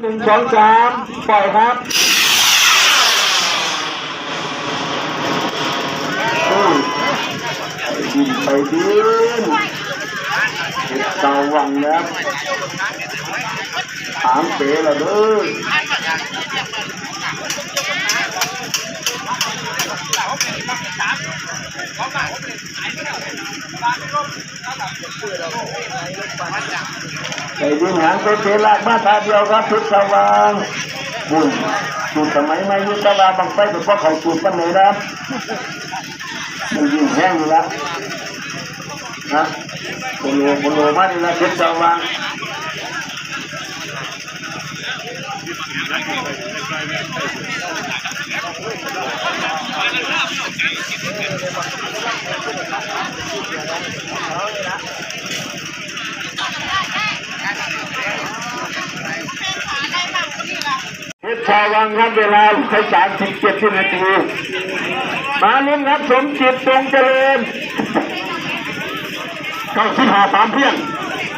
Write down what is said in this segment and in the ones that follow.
หนึ่งสองสามปล่อยครับยิงไปดินเห็ดเตาวังนะถามเป๋ละเด้อ ไอ้ดินหางไปเป๋ลากมาทาเดียวครับทุกสว่างบุญสูตรสมัยใหม่ยุทธวาบังไฟเป็นพวกเขาสูตรปันไหนนะมันยิงแห้งอยู่แล้วนะโปโลโปโลมาดีละทุกสว่าง ชาววังครับเวลาใช้สามสิบเจ็ดนาที มาลุ้นครับสมจิตตรงเจริญเก้าสิบห้าสามเพียง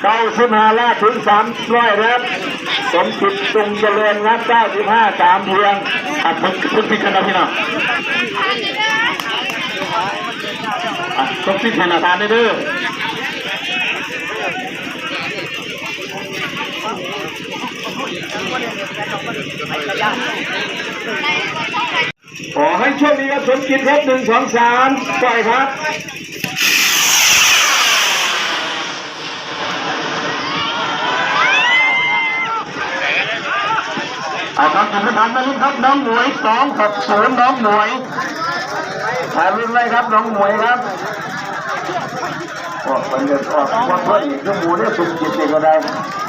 เก้าสิบห้าลาถึงสามร้อยครับ สมจิตตรงเจริญครับเก้าสิบห้าสามเพียงอะพึ่งพึ่งพิจารณาพี่น้องอะต้องพิจารณาทานได้ด้อ ขอให้โชคดีครับสมคิดครับหนึ่งสองสามปล่อยครับ อาครับท่านประธานนะครับครับน้องหมวยสองหกศูนย์น้องหมวยถ่ายรูปเลยครับน้องหมวยครับออกไปเลยออกวัดพระอีกก็หมูเนี่ยสมจิตเองก็ได้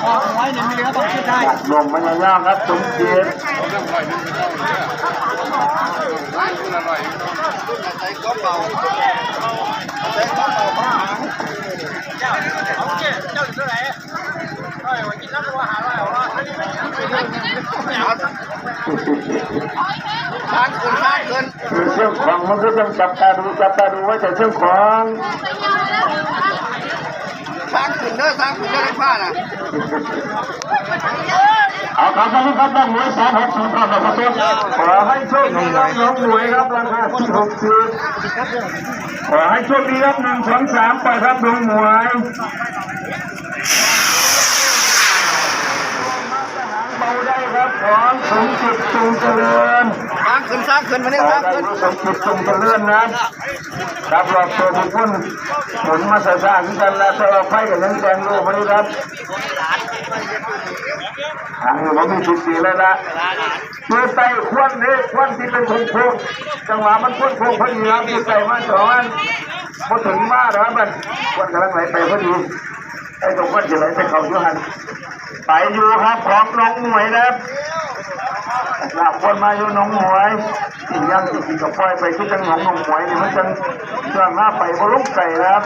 ออกไว้หนึ่งเหลือต้องคิดได้จัดลมมันยาวๆครับสมจิตทานคืน ทานคืนคือเกินเรื่องของมันก็ต้องจับตาดูจับตาดูไว้แต่เรื่องของทานคืนเด้อทานคืนเด้อได้ผ้าน่ะเอาครับท่านผู้ชมครับหมวยสามหกศูนย์ครับนะครับขอให้โชคดีครับน้องหมวยครับราคาที่หกสิบขอให้โชคดีครับหนึ่งสองสามไปครับน้องหมวยเบาได้ครับ ของสมจิตจงเจริญทานคืนทานคืนมาเนี่ยขอทานได้คืนรู้สมจิตจงเจริญนะครับรอบตัวทุกคนหมุนมาใส่ซ่าขึ้นกันแล้วแต่เราไฟกับยังแดงโลกมานี่ครับทางนี้ผมมีชุดสีแล้วนะมือไต่ควันนี่ควันที่เป็นโค้งๆจังหวะมันโค้งๆพอดีครับมือไต่มาสอนพอถึงมาแล้วมันควันกำลังไหลไปพอดีไอ้ตรงควันจะไหลไปเขาอยู่หันไปอยู่ครับของน้องหมวยนะครับ หลับคนมาอยู่น้องหมวยอีกอยังที่กับปล่อยไปที่จังหนองน้องหมวยนี่มันจังเรื่องหน้าไปบรลุไก่นะครับ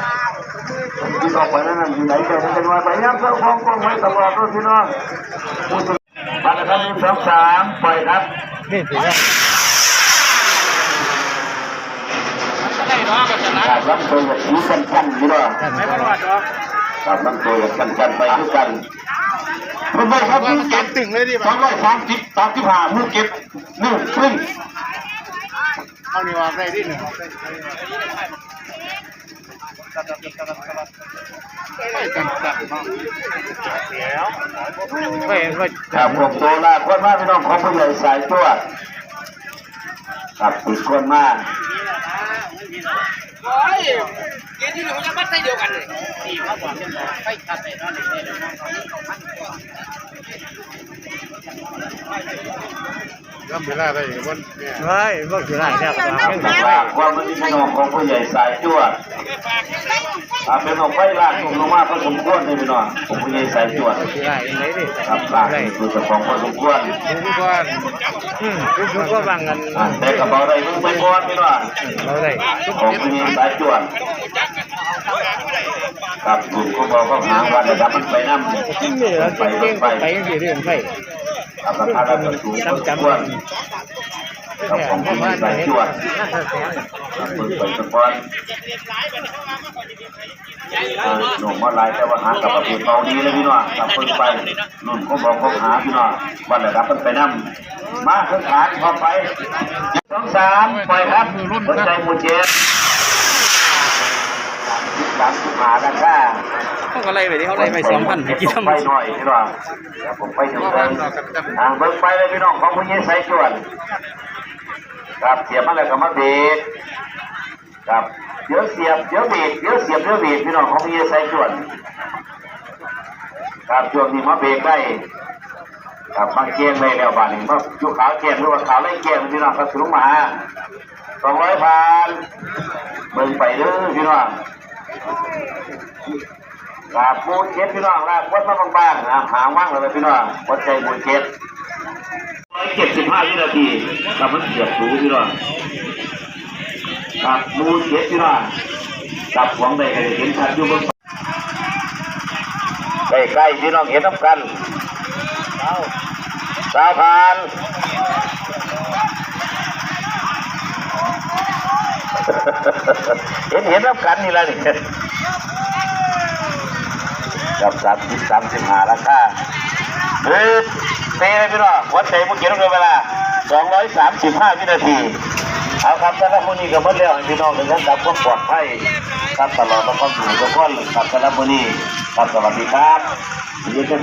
ที่ออกไปนั่นน่ะอยู่ไหนไก่มันเป็นว่าไปย่ำเจ้าของกองไว้ตลอดด้วยพี่น้องมาแล้วครับหนึ่งสองสามปล่อยครับนี่ถือว่าขาดลำตัวกับผีกันกันนี่ด้วยไม่พลาดหรอกขาดลำตัวกับกันกันไปด้วยกัน คุณไม่ครับมือเก็บตึงเลยดิสองร้อยสามสิบสามสิบห้ามือเก็บหนึ่งครึ่งเอานี่ว่าได้ดิหนึ่งไม่กันจัดเดี๋ยวไม่ไม่ครับผมโตลาคนมากพี่น้องของผู้ใหญ่สายตัวครับติดคนมาก โอ้ยเดี๋ยวที่หนูจะมัดใส่เดียวกันเลยดีมากกว่าเป็นหมอไปขัดใส่นั่นเลยก็ไม่ได้เลยวันเฮ้ยก็คือได้ครับครับความมันพี่น้องของผู้ใหญ่สายตัว อ่าเป็นออกไฟลากลงลงมาพอสมควรเลยพี่น้องของผู้ใหญ่สายตัวคือได้ยังไงดิครับลากคือเจ้าของพอสมควรทุกคนอืมทุกคนก็บางกันอ่าแต่กระเป๋าได้มึงไปก่อนพี่น้องเราได้ของผู้หญิงสายจวนครับกลุ่มก็บอกก็หาวันนะครับมันไปนั่งจริงเลยเราเก่งๆไปยังสิเรื่องไฟครับราคาเราถูกจำจำควรกับของคุณใส่จวด เปิดไปสปอนหนุ่มมาลายแต่ว่าหากับประเภทเบาดีเลยพี่น้องกับเพิ่งไปนุ่นก็บอกเขาหาพี่น้องวันไหนรับมันไปนั่มาเครื่องขานพอไปสองสามปล่อยครับหัวใจหมูเจ็ดสามสิบห้าด้านข้างเขาก็ไล่ไปที่เขาไล่ไปสองพันไปกี่ทำไปหน่อยพี่น้องเดี๋ยวผมไปถึงเบิ่งทางเบิ่งไปเลยพี่น้องของผู้หญิงใส่จวน ครับเสียบมาแล้วก็มาเบรกครับเดี๋ยวเสียบเดี๋ยวเบรกเดี๋ยวเสียบเดี๋ยวเบรกพี่น้องของผู้หญิงใส่จวนครับชวงนี้มาเบรกได้ครับมาเกียงได้แล้วบ้านนี้มาอยู่ขาเกียงหรือว่าขาไล่เกียงพี่น้องครับสูงมาสองร้อยพันเบิ่งไปเด้อพี่น้องลาปูเจ็ดพี่น้องลาวัดมาบางๆหางว่างเลยพี่น้องวัดใจปูเจ็ดร้อยเจ็บ ห้าวินาทีกับมันเสียบสูพี่น้องกับปูเจ็ดพี่น้องกับหวังใดก็ได้เห็นชัดอยู่บนใกล้ๆพี่น้องเห็นน้ำกันสาวพานเห็นเห็นน้ำกันนี่ละนี่กับสามสิบสามสิบห้าราคาหรือ เตะเลยพี่น้องวัดเตะมุกเกี่ยวกับเวลาสองร้อยสามสิบห้าวินาที เอาครับสำหรับวันนี้ก็หมดแล้วพี่น้องทุกท่านรับความปลอดภัยครับตลอดมาความสุขทุกคนครับสำหรับวันนี้ครับสวัสดีครับยินดี